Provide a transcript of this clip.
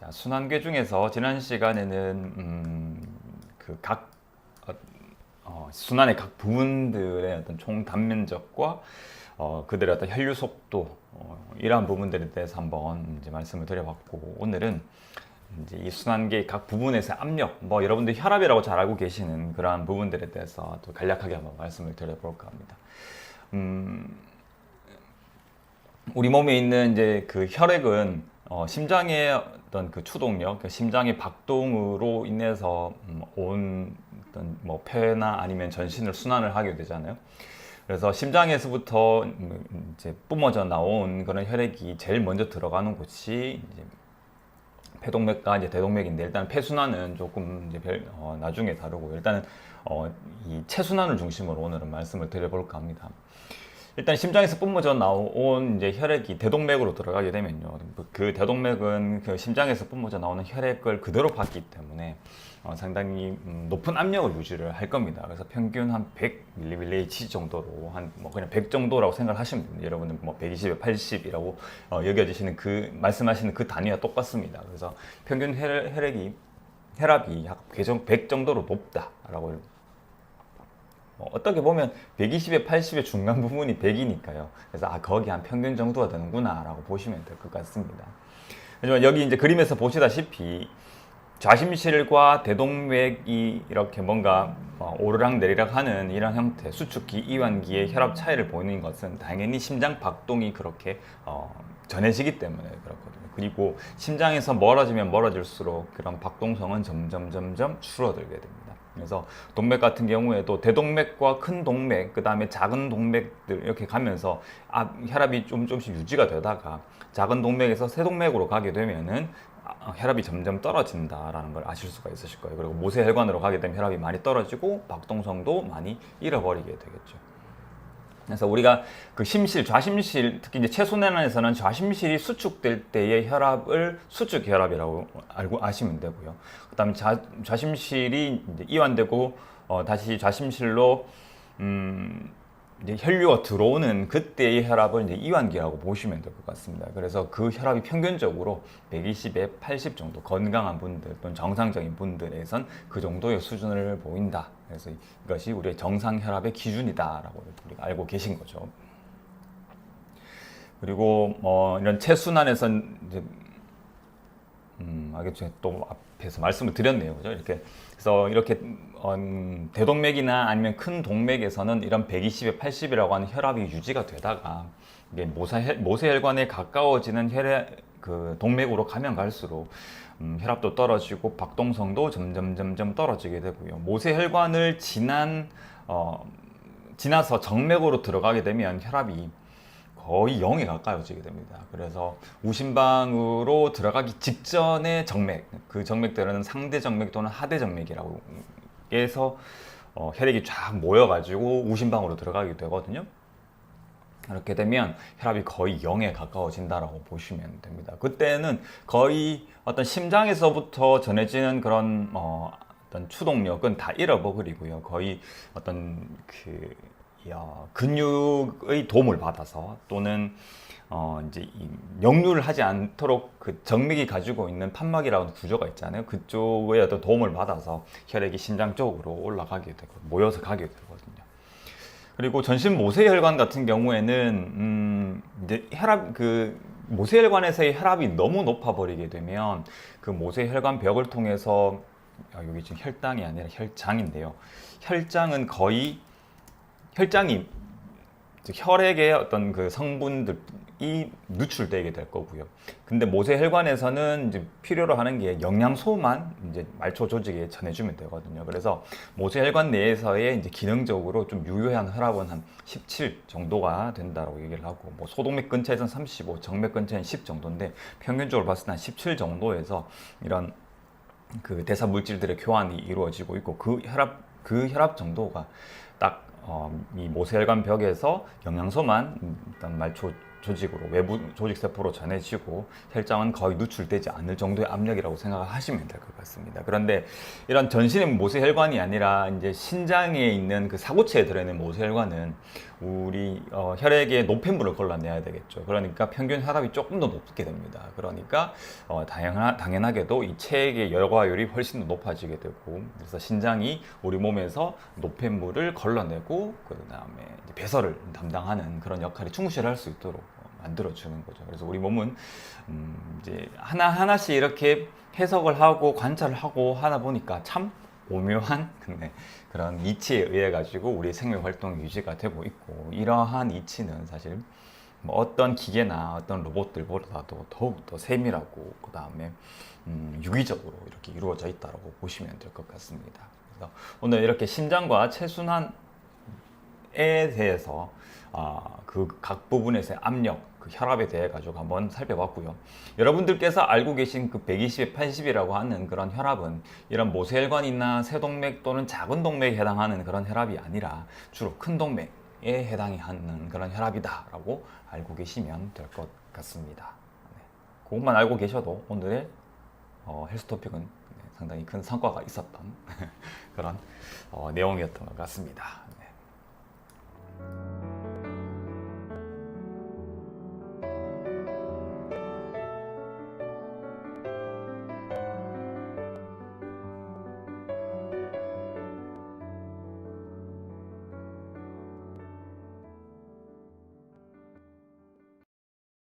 자, 순환계 중에서 지난 시간에는 음, 그각 어, 순환의 각 부분들의 어떤 총 단면적과 어, 그들의 어떤 혈류 속도 어, 이러한 부분들에 대해서 한번 이제 말씀을 드려봤고 오늘은 이제 이 순환계 각 부분에서 압력, 뭐 여러분들 혈압이라고 잘 알고 계시는 그러한 부분들에 대해서 또 간략하게 한번 말씀을 드려볼까 합니다. 음, 우리 몸에 있는 이제 그 혈액은 어, 심장의 어떤 그 추동력, 그 심장의 박동으로 인해서 음, 온 어떤 뭐 폐나 아니면 전신을 순환을 하게 되잖아요. 그래서 심장에서부터 음, 이제 뿜어져 나온 그런 혈액이 제일 먼저 들어가는 곳이 이제 폐동맥과 이제 대동맥인데 일단 폐순환은 조금 이제 별, 어, 나중에 다루고 일단은 어, 이 체순환을 중심으로 오늘은 말씀을 드려볼까 합니다. 일단 심장에서 뿜어져 나온 이제 혈액이 대동맥으로 들어가게 되면요. 그 대동맥은 그 심장에서 뿜어져 나오는 혈액을 그대로 받기 때문에 어, 상당히 음, 높은 압력을 유지를 할 겁니다. 그래서 평균 한 100mH 정도로 한 뭐 그냥 100 정도라고 생각하시면 됩니다. 여러분은 뭐 120에 80이라고 어, 여겨지시는 그 말씀하시는 그 단위와 똑같습니다. 그래서 평균 혈, 혈액이 혈압이 약100 정도로 높다라고 어, 어떻게 보면 120에 80의 중간 부분이 100이니까요. 그래서 아 거기 한 평균 정도가 되는구나라고 보시면 될 것 같습니다. 하지만 여기 이제 그림에서 보시다시피 좌심실과 대동맥이 이렇게 뭔가 어, 오르락 내리락 하는 이런 형태 수축기, 이완기의 혈압 차이를 보이는 것은 당연히 심장 박동이 그렇게 어, 전해지기 때문에 그렇거든요. 그리고 심장에서 멀어지면 멀어질수록 그런 박동성은 점점 점점 줄어들게 됩니다. 그래서 동맥 같은 경우에도 대동맥과 큰 동맥, 그 다음에 작은 동맥들 이렇게 가면서 아, 혈압이 좀 조금씩 유지가 되다가 작은 동맥에서 새 동맥으로 가게 되면은 아, 혈압이 점점 떨어진다라는 걸 아실 수가 있으실 거예요. 그리고 모세혈관으로 가게 되면 혈압이 많이 떨어지고 박동성도 많이 잃어버리게 되겠죠. 그래서 우리가 그 심실, 좌심실, 특히 이제 체순환에서는 좌심실이 수축될 때의 혈압을 수축 혈압이라고 알고 아시면 되고요. 그다음에 좌, 좌심실이 이완되고 어, 다시 좌심실로 음, 이제 혈류가 들어오는 그때의 혈압을 이제 이완기라고 보시면 될 것 같습니다. 그래서 그 혈압이 평균적으로 120에 80 정도 건강한 분들 또는 정상적인 분들에선 그 정도의 수준을 보인다. 그래서 이것이 우리의 정상 혈압의 기준이다라고 우리가 알고 계신 거죠. 그리고 뭐 이런 체순환에선 음, 알겠죠. 또 앞에서 말씀을 드렸네요. 그죠? 이렇게. 그래서 이렇게 음, 대동맥이나 아니면 큰 동맥에서는 이런 120에 80이라고 하는 혈압이 유지가 되다가 이게 모세, 모세혈관에 가까워지는 혈액, 그 동맥으로 가면 갈수록 음, 혈압도 떨어지고 박동성도 점점 점점 떨어지게 되고요. 모세혈관을 지난 어, 지나서 정맥으로 들어가게 되면 혈압이 거의 0에 가까워지게 됩니다. 그래서 우심방으로 들어가기 직전의 정맥, 그 정맥들은 상대 정맥 또는 하대 정맥이라고 해서 어, 혈액이 쫙 모여가지고 우심방으로 들어가게 되거든요. 그렇게 되면 혈압이 거의 0에 가까워진다라고 보시면 됩니다. 그때는 거의 어떤 심장에서부터 전해지는 그런 어, 어떤 추동력은 다 잃어버리고요. 거의 어떤 그 야, 근육의 도움을 받아서 또는 어 이제 이 역류를 하지 않도록 그 정맥이 가지고 있는 판막이라는 구조가 있잖아요. 그쪽의 어떤 도움을 받아서 혈액이 심장 쪽으로 올라가게 되고 모여서 가게 되거든요. 그리고 전신 모세혈관 같은 경우에는 음 이제 혈압 그 모세혈관에서의 혈압이 너무 높아 버리게 되면 그 모세혈관 벽을 통해서 아, 여기 지금 혈당이 아니라 혈장인데요. 혈장은 거의 혈장이 혈액의 어떤 그 성분들이 누출되게 될 거고요. 근데 모세 혈관에서는 이제 필요로 하는 게 영양소만 이제 말초 조직에 전해주면 되거든요. 그래서 모세 혈관 내에서의 이제 기능적으로 좀 유효한 혈압은 한 17 정도가 된다고 얘기를 하고, 뭐 소동맥 근처에서는 35, 정맥 근처에는 10 정도인데 평균적으로 봤을 때 한 17 정도에서 이런 그 대사 물질들의 교환이 이루어지고 있고 그 혈압 그 혈압 정도가 딱 어, 이 모세혈관 벽에서 영양소만 일단 말초 조직으로 외부 조직 세포로 전해지고 혈장은 거의 누출되지 않을 정도의 압력이라고 생각을 하시면 될 것 같습니다. 그런데 이런 전신의 모세혈관이 아니라 이제 신장에 있는 그 사고체에 들어있는 모세혈관은 우리 어, 혈액에 노폐물을 걸러내야 되겠죠. 그러니까 평균 혈압이 조금 더 높게 됩니다. 그러니까 어, 당연하, 당연하게도 이 체액의 열과율이 훨씬 더 높아지게 되고 그래서 신장이 우리 몸에서 노폐물을 걸러내고 그 다음에 배설을 담당하는 그런 역할이 충실히 할 수 있도록 어, 만들어 주는 거죠. 그래서 우리 몸은 음, 이제 하나 하나씩 이렇게 해석을 하고 관찰을 하고 하다 보니까 참 오묘한 네, 그런 이치에 의해 가지고 우리 생명 활동이 유지가 되고 있고 이러한 이치는 사실 뭐 어떤 기계나 어떤 로봇들보다도 더욱 더 세밀하고 그 다음에 음, 유기적으로 이렇게 이루어져 있다고 보시면 될 것 같습니다. 그래서 오늘 이렇게 심장과 체순환 에 대해서 아, 그 각 부분에서의 압력, 그 혈압에 대해 가지고 한번 살펴봤고요. 여러분들께서 알고 계신 그 120에 80이라고 하는 그런 혈압은 이런 모세혈관이나 세동맥 또는 작은 동맥에 해당하는 그런 혈압이 아니라 주로 큰 동맥에 해당이 하는 그런 혈압이다라고 알고 계시면 될 것 같습니다. 네. 그것만 알고 계셔도 오늘의 어, 헬스 토픽은 네, 상당히 큰 성과가 있었던 그런 어, 내용이었던 것 같습니다.